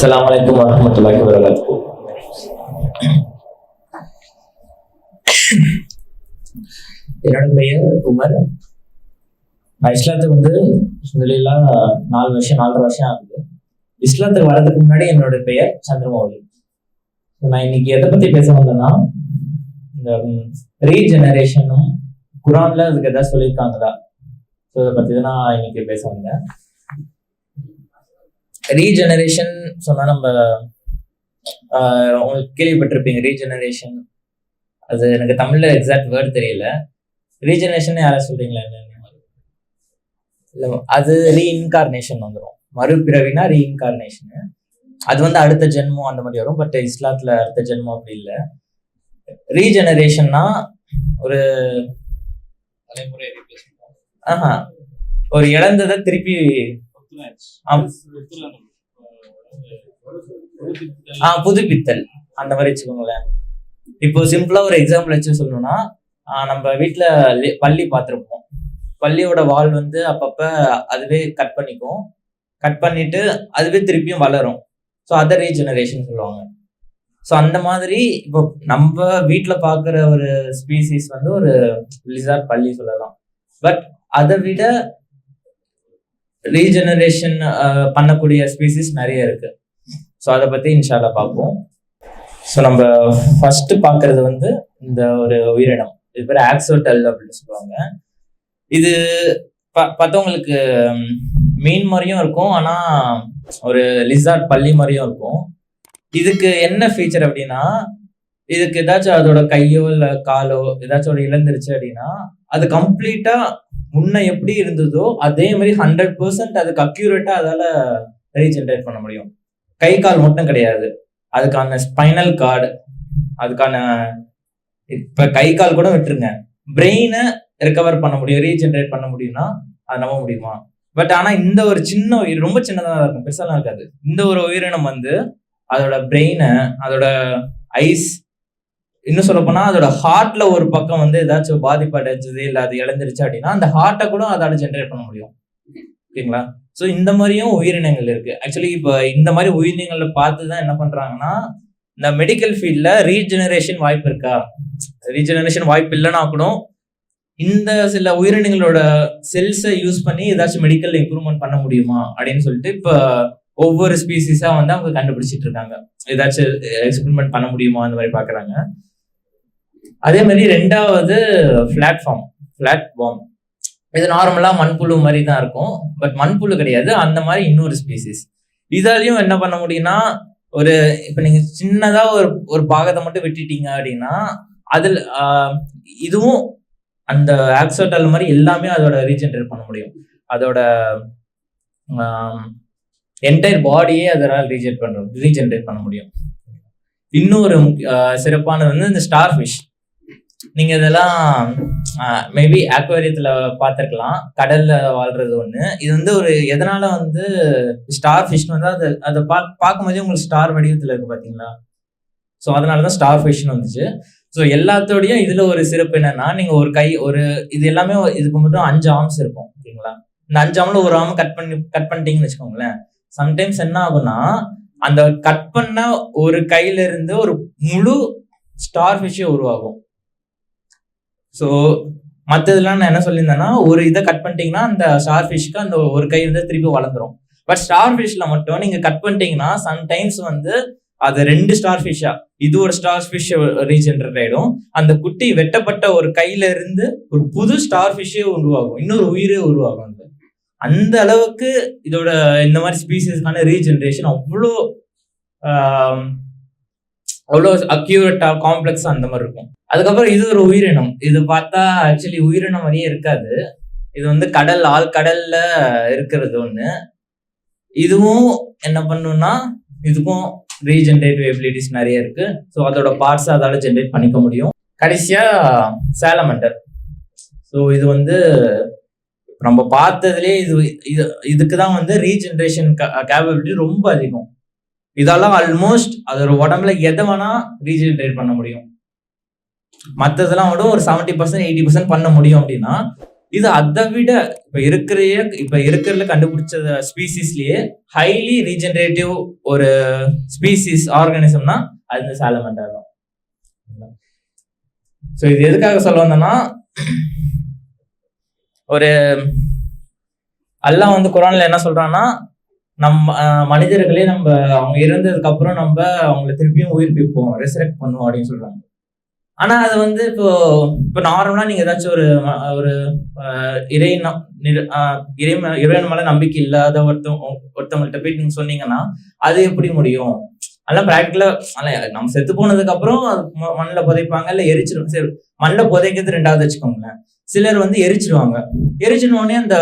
அஸ்லாம் அலைக்கும் வரஹ்மத்துல்லாஹி வபரகாத்துஹு என்னோட பெயர் உமர். நான் இஸ்லாத்துக்கு வந்து முதலில் நாலு வருஷம் நாலரை வருஷம் ஆகுது. இஸ்லாத்துக்கு வர்றதுக்கு முன்னாடி என்னோட பெயர் சந்திரமௌலி. நான் இன்னைக்கு எதை பத்தி பேச வந்தேன்னா இந்த ரீஜெனரேஷனும் குரான்ல அதுக்கு எதாவது சொல்லியிருக்காங்களா? ஸோ இதை பத்தி தான் நான் இன்னைக்கு பேச வந்தேன். ரீஜெனரேஷன் சொன்னா நம்ம உங்களுக்கு கேள்விப்பட்டிருப்பீங்க ரீஜெனரேஷன் அது எனக்கு தமிழ்ல எக்ஸாக்ட் வேர்ட் தெரியல. ரீஜெனரேஷன் யாரா சொல்றீங்களா? என்னன்னு இல்ல அது ரீஇன்கார்னேஷன் வந்துடும் மறுபிறவினா ரீஇன்கார்னேஷன் அது வந்து அடுத்த ஜென்மம் அந்த மாதிரி வரும். பட் இஸ்லாத்துல அடுத்த ஜென்மம் அப்படி இல்லை. ரீஜெனரேஷன்னா ஒரு தலைமுறை ஆஹா ஒரு இழந்ததை திருப்பி ஆ புதுப்பித்தல். அந்த மாதிரி வச்சுக்கோங்களேன். இப்போ சிம்பிளா ஒரு எக்ஸாம்பிள் வச்சு சொல்லணும்னா நம்ம வீட்டுல பள்ளி பார்த்துருப்போம். பள்ளியோட வால் வந்து அப்பப்ப அதுவே கட் பண்ணிக்கும். கட் பண்ணிட்டு அதுவே திருப்பியும் வளரும். ஸோ அதர் ரீஜெனரேஷன் சொல்லுவாங்க. ஸோ அந்த மாதிரி இப்போ நம்ம வீட்டில் பார்க்குற ஒரு ஸ்பீசிஸ் வந்து ஒரு லிசார்ட் பள்ளி சொல்லலாம். பட் அதை விட ரீஜெனரேஷன் uh, பண்ணக்கூடிய ஸ்பீசிஸ் நிறைய இருக்கு. ஸோ அதை பற்றி இன்ஷால்லா பார்ப்போம். ஸோ நம்ம ஃபர்ஸ்ட் பார்க்கறது வந்து இந்த ஒரு உயிரினம். இது பேர் ஆக்சோட்டல் அப்படின்னு சொல்லுவாங்க. இது ப- பார்த்தவங்களுக்கு மீன் மாதிரியும் இருக்கும். ஆனால் ஒரு லிசார்ட் பள்ளி மாதிரியும் இருக்கும். இதுக்கு என்ன ஃபீச்சர் அப்படின்னா இதுக்கு ஏதாச்சும் அதோட கையோ இல்லை காலோ ஏதாச்சும் ஒரு இழந்துருச்சு அப்படின்னா அது கம்ப்ளீட்டாக முன்ன எப்படி இருந்ததோ அதே மாதிரி ஹண்ட்ரட் பர்சன்ட் அதுக்கு அக்யூரேட்டா அதால ரீஜென்ரேட் பண்ண முடியும். கை கால் மட்டும் கிடையாது. அதுக்கான ஸ்பைனல் கார்டு அதுக்கான இப்ப கை கால் கூட விட்டுருங்க. பிரெயினை ரெக்கவர் பண்ண முடியும் ரீஜென்ரேட் பண்ண முடியும்னா அது நம்ப முடியுமா? பட் ஆனா இந்த ஒரு சின்ன உயிர் ரொம்ப சின்னதாக இருக்கும். பெருசாலாம் இருக்காது. இந்த ஒரு உயிரினம் வந்து அதோட பிரெயினை அதோட ஐஸ் இன்னும் சொல்ல போனா அதோட ஹார்ட்ல ஒரு பக்கம் வந்து ஏதாச்சும் பாதிப்பு அடைஞ்சது இல்ல அது இழந்துருச்சு அப்படின்னா அந்த ஹார்ட்டை கூட அதால ஜென்ரேட் பண்ண முடியும். ஓகேங்களா? ஸோ இந்த மாதிரியும் உயிரினங்கள் இருக்கு. ஆக்சுவலி இப்போ இந்த மாதிரி உயிரினங்களை பார்த்து தான் என்ன பண்றாங்கன்னா இந்த மெடிக்கல் ஃபீல்ட்ல ரீஜெனரேஷன் வாய்ப்பு இருக்கா? ரீஜெனரேஷன் வாய்ப்பு இல்லைன்னா கூட இந்த சில உயிரினங்களோட செல்ஸை யூஸ் பண்ணி ஏதாச்சும் மெடிக்கல் இம்ப்ரூவ்மெண்ட் பண்ண முடியுமா? அப்படின்னு சொல்லிட்டு இப்போ ஒவ்வொரு ஸ்பீசிஸா வந்து அவங்க கண்டுபிடிச்சிட்டு இருக்காங்க. ஏதாச்சும் எக்ஸ்பெரிமெண்ட் பண்ண முடியுமா? அந்த மாதிரி பாக்குறாங்க. அதே மாதிரி ரெண்டாவது பிளாட்ஃபார்ம் பிளாட்ஃபார்ம் இது நார்மலாக மண்புழு மாதிரி தான் இருக்கும். பட் மண்புழு கிடையாது. அந்த மாதிரி இன்னொரு ஸ்பீசிஸ் இதாலையும் என்ன பண்ண முடியும்னா ஒரு இப்போ நீங்கள் சின்னதாக ஒரு ஒரு பாகத்தை மட்டும் வெட்டிட்டீங்க அப்படின்னா அதில் இதுவும் அந்த ஆக்சோட்டல் மாதிரி எல்லாமே அதோட ரீஜென்ரேட் பண்ண முடியும். அதோட என்டையர் பாடியே அதனால் ரீஜென்ட் பண்ணுறோம் ரீஜென்ரேட் பண்ண முடியும். இன்னொரு முக்கிய- சிறப்பானது வந்து இந்த ஸ்டார் ஃபிஷ் நீங்க இதெல்லாம் மேபி ஆக்வேரியத்தில் பார்த்துருக்கலாம். கடல்ல வாழ்றது ஒண்ணு. இது வந்து ஒரு எதனால வந்து ஸ்டார் ஃபிஷ் வந்து அது அதை பா பார்க்கும்போதே உங்களுக்கு ஸ்டார் வடிவத்துல இருக்கு பாத்தீங்களா? ஸோ அதனாலதான் ஸ்டார் ஃபிஷ்னு வந்துச்சு. ஸோ எல்லாத்தோடையும் இதுல ஒரு சிறப்பு என்னன்னா நீங்க ஒரு கை ஒரு இது எல்லாமே இதுக்கு மட்டும் அஞ்சு ஆர்ம்ஸ் இருக்கும் ஓகேங்களா? இந்த அஞ்சு ஆம்ல ஒரு ஆர்ம் கட் பண்ணி கட் பண்ணிட்டீங்கன்னு வச்சுக்கோங்களேன். சம்டைம்ஸ் என்ன ஆகும்னா அந்த கட் பண்ண ஒரு கையில இருந்து ஒரு முழு ஸ்டார் ஃபிஷ்ஷே உருவாகும். ஸோ மற்றதுலாம் நான் என்ன சொல்லியிருந்தேன்னா ஒரு இதை கட் பண்ணிட்டீங்கன்னா அந்த ஸ்டார் ஃபிஷ்க்கு அந்த ஒரு கை வந்து திருப்பி வளர்ந்துரும். பட் ஸ்டார் ஃபிஷ்ல மட்டும் நீங்க கட் பண்ணிட்டீங்கன்னா சம்டைம்ஸ் வந்து அது ரெண்டு ஸ்டார் ஃபிஷ்ஷா இது ஒரு ஸ்டார் ஃபிஷ் ரீஜென்ரேட் ஆயிடும் அந்த குட்டி வெட்டப்பட்ட ஒரு கையில இருந்து ஒரு புது ஸ்டார் ஃபிஷ்ஷே உருவாகும். இன்னொரு உயிரே உருவாகும் அந்த அந்த அளவுக்கு இதோட இந்த மாதிரி ஸ்பீசிஸ்க்கான ரீஜென்ரேஷன் அவ்வளோ அவ்வளோ அக்யூரேட்டா காம்ப்ளெக்ஸா அந்த மாதிரி இருக்கும். அதுக்கப்புறம் இது ஒரு உயிரினம். இது பார்த்தா ஆக்சுவலி உயிரினம் மாதிரியே இருக்காது. இது வந்து கடல் ஆள் கடல்ல இருக்கிறது ஒண்ணு. இதுவும் என்ன பண்ணும்னா இதுக்கும் ரீஜென்ரேட்டிவ் எபிலிட்டிஸ் நிறைய இருக்கு. ஸோ அதோட பார்ட்ஸ் அதால ஜென்ரேட் பண்ணிக்க முடியும். கடைசியா சேலமண்டர் ஸோ இது வந்து நம்ம பார்த்ததுலேயே இது இது இதுக்கு தான் வந்து ரீஜென்ரேஷன் கேபபிலிட்டி ரொம்ப அதிகம். இதெல்லாம் ஆல்மோஸ்ட் அதோட உடம்புல எதை வேணா ரீஜென்ரேட் பண்ண முடியும். மற்றதெல்லாம் விட ஒரு செவன்டி பர்சன்ட் எயிட்டி பர்சன்ட் பண்ண முடியும் அப்படின்னா இது அதை விட இப்ப இருக்கிற இப்ப இருக்கிறதுல கண்டுபிடிச்ச ஸ்பீசிஸ்லயே ஹைலி ரீஜெனரேட்டிவ் ஒரு ஸ்பீசிஸ் ஆர்கானிசம்னா அது இந்த சாலமண்டர் தான். ஸோ இது எதுக்காக சொல்ல வந்தோம்னா ஒரு அல்லாஹ் வந்து குரான்ல என்ன சொல்றான்னா நம்ம மனிதர்களே நம்ம அவங்க இறந்ததுக்கு அப்புறம் நம்ம அவங்கள திருப்பியும் உயிர்ப்பிப்போம் ரெசரெக்ட் பண்ணுவோம் அப்படின்னு சொல்றாங்க. ஆனா அது வந்து இப்போ இப்போ நார்மலா நீங்க ஏதாச்சும் ஒரு ஒரு இறை நம்- இறை இறைவன் மேல நம்பிக்கை இல்லாத ஒருத்தவங்க ஒருத்தவங்கள்ட்ட போய் நீங்க சொன்னீங்கன்னா அது எப்படி முடியும்? அதெல்லாம் ப்ராக்டிக்கலா நம்ம செத்து போனதுக்கு அப்புறம் மண்ணில் ம- புதைப்பாங்க இல்ல எரிச்சிடும் சரி மண்ணில் புதைக்கிறது ரெண்டாவது வச்சுக்கோங்களேன். சிலர் வந்து எரிச்சிருவாங்க. எரிச்சிடுவோடனே அந்த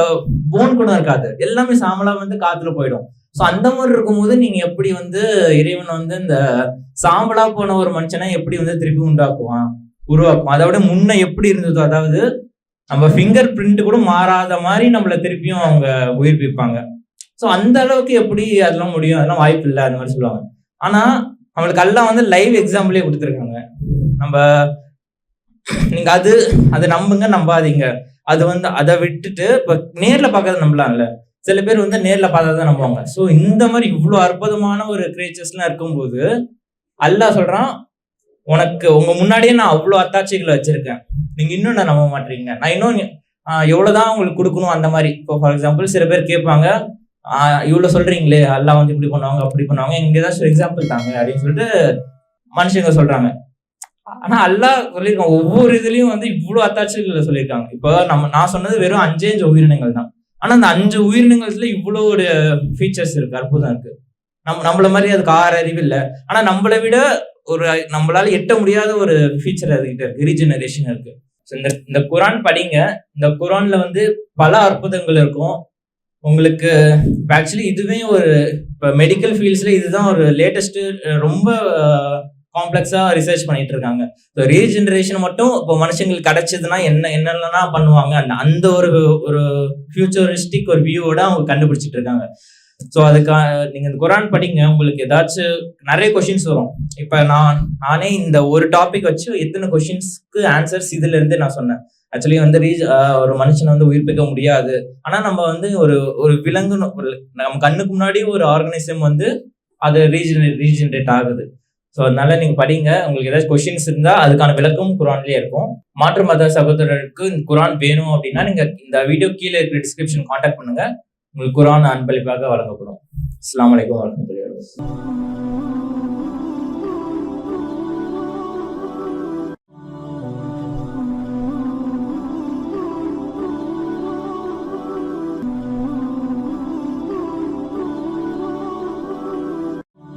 போன் கூட இருக்காது. எல்லாமே சாம்பலா வந்து காத்துல போயிடும். ஸோ அந்த மாதிரி இருக்கும்போது நீங்க எப்படி வந்து இறைவன் வந்து இந்த சாம்பலா போன ஒரு மனுஷனை எப்படி வந்து திருப்பி உண்டாக்குவான் உருவாக்குவான்? அதை விட முன்ன எப்படி இருந்ததோ அதாவது நம்ம ஃபிங்கர் பிரிண்ட் கூட மாறாத மாதிரி நம்மள திருப்பியும் அவங்க உயிர்ப்பிப்பாங்க. ஸோ அந்த அளவுக்கு எப்படி அதெல்லாம் முடியும்? அதெல்லாம் வாய்ப்பு இல்லை அந்த மாதிரி சொல்லுவாங்க. ஆனா நம்மளுக்கு எல்லாம் வந்து லைவ் எக்ஸாம்பிளே கொடுத்துருக்காங்க. நம்ம நீங்க அது அதை நம்புங்க நம்பாதீங்க. அது வந்து அதை விட்டுட்டு இப்போ நேரில் பார்க்கறத நம்பலாம்ல. சில பேர் வந்து நேரில் பார்த்தா தான் நம்புவாங்க. ஸோ இந்த மாதிரி இவ்வளோ அற்புதமான ஒரு கிரியேச்சர்ஸ்லாம் இருக்கும்போது அல்லாஹ் சொல்கிறான் உனக்கு உங்க முன்னாடியே நான் அவ்வளோ அத்தாட்சிகளை வச்சிருக்கேன். நீங்க இன்னும் நான் நம்ப மாட்டீங்க? நான் இன்னும் எவ்வளோ எவ்வளவுதான் உங்களுக்கு கொடுக்கணும் அந்த மாதிரி. இப்போ ஃபார் எக்ஸாம்பிள் சில பேர் கேட்பாங்க இவ்வளோ சொல்கிறீங்களே சொல்றீங்களே வந்து இப்படி பண்ணுவாங்க அப்படி பண்ணுவாங்க. எங்க ஏதாச்சும் எக்ஸாம்பிள் தாங்க அப்படின்னு சொல்லிட்டு மனுஷங்க சொல்றாங்க. ஆனா அல்லாஹ் சொல்லியிருக்கான் ஒவ்வொரு இதுலயும் வந்து இவ்வளவு அத்தாட்சிகள் சொல்லியிருக்காங்க. இப்போ நம்ம நான் சொன்னது வெறும் அஞ்சே அஞ்சு உயிரினங்கள் தான். ஆனா அந்த அஞ்சு உயிரினங்கள்ல இவ்வளோ ஒரு ஃபீச்சர்ஸ் இருக்கு அற்புதம் இருக்கு. நம்ம நம்மள மாதிரி அதுக்கு ஆறு அறிவு இல்லை. ஆனா நம்மளை விட ஒரு நம்மளால எட்ட முடியாத ஒரு ஃபீச்சர் அதுகிட்ட இருக்கு ரீஜெனரேஷன் இருக்கு. இந்த இந்த குரான் படிங்க. இந்த குரான்ல வந்து பல அற்புதங்கள் இருக்கும். உங்களுக்கு ஆக்சுவலி இதுவே ஒரு இப்போ மெடிக்கல் ஃபீல்ட்ஸ்ல இதுதான் ஒரு லேட்டஸ்ட் ரொம்ப காம்ப்ளெக்ஸா ரிசர்ச் பண்ணிட்டு இருக்காங்க ஸோ ரீஜென்ரேஷன் மட்டும் இப்போ மனுஷங்களுக்கு கிடைச்சதுன்னா என்ன என்னென்னலாம் பண்ணுவாங்க? அந்த அந்த ஒரு ஒரு ஃபியூச்சரிஸ்டிக் ஒரு வியூவோட அவங்க கண்டுபிடிச்சிட்டு இருக்காங்க ஸோ அதுக்கு நீங்கள் இந்த குரான் படிங்க உங்களுக்கு ஏதாச்சும் நிறைய கொஷின்ஸ் வரும். இப்போ நான் நானே இந்த ஒரு டாபிக் வச்சு எத்தனை கொஷின்ஸ்க்கு ஆன்சர்ஸ் இதுலேருந்து நான் சொன்னேன். ஆக்சுவலி வந்து ரீ ஒரு மனுஷனை வந்து உயிர்ப்பிக்க முடியாது. ஆனால் நம்ம வந்து ஒரு ஒரு விலங்கு நம்ம கண்ணுக்கு முன்னாடி ஒரு ஆர்கனிசம் வந்து அது ரீஜெனரேட் ரீஜெனரேட் ஆகுது. ஸோ அதனால நீங்க படிங்க. உங்களுக்கு ஏதாச்சும் கொஷின்ஸ் இருந்தா அதுக்கான விளக்கம் குரான்லயே இருக்கும். மாற்று மத சகோதரருக்கு இந்த குரான் வேணும் அப்படின்னா நீங்க இந்த வீடியோ கீழே இருக்கிற டிஸ்கிரிப்ஷன் காண்டாக்ட் பண்ணுங்க. உங்களுக்கு குரான் அன்பளிப்பாக வழங்கப்படும். அஸ்லாம் வலைக்கம் வரமத்துல